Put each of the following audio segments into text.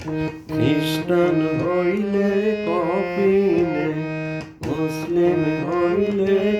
খ্রিস্টান হইলে কপিলে মুসলিম হইলে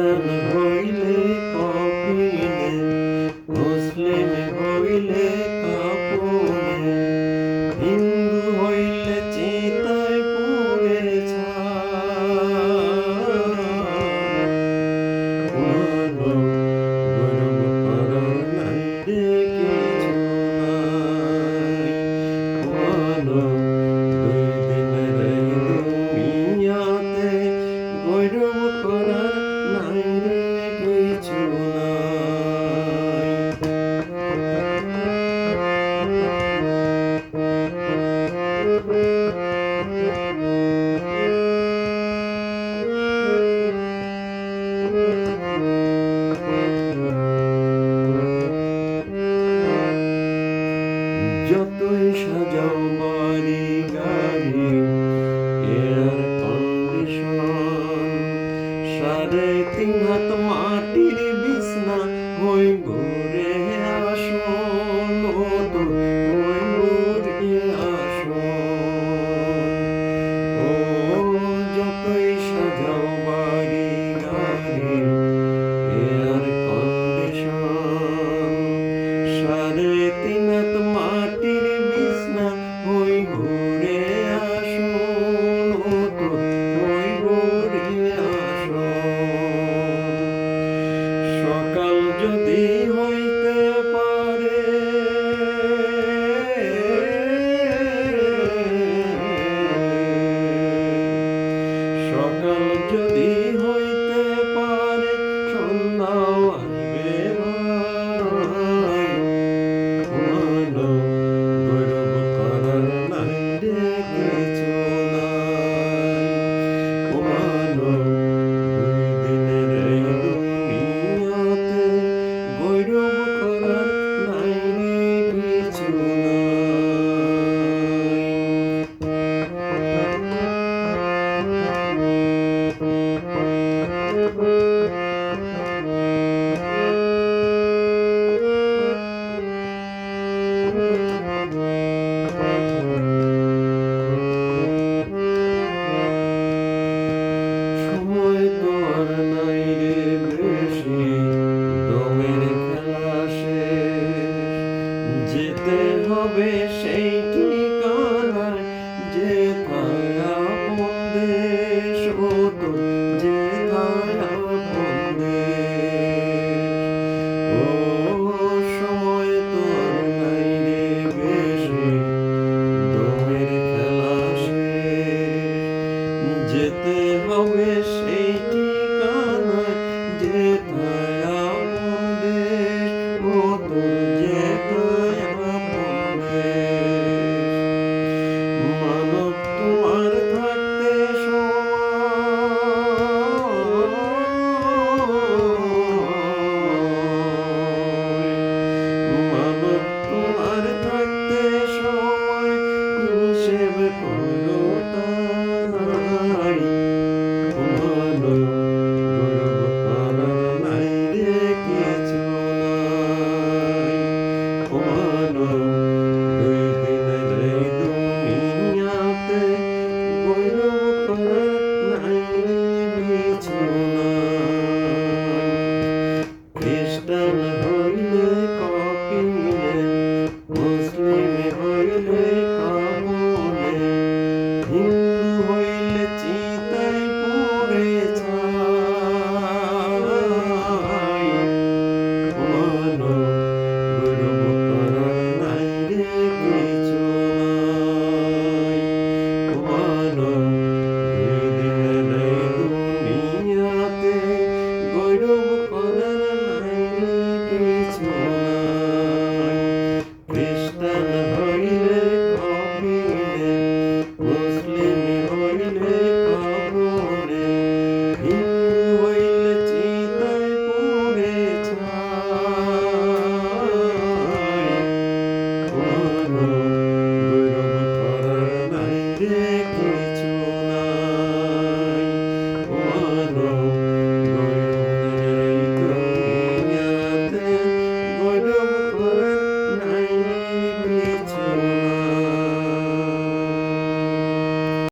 Thank you. রে তিন হাত মাটির যদি হইতে পারে। সকাল যদি Arnaya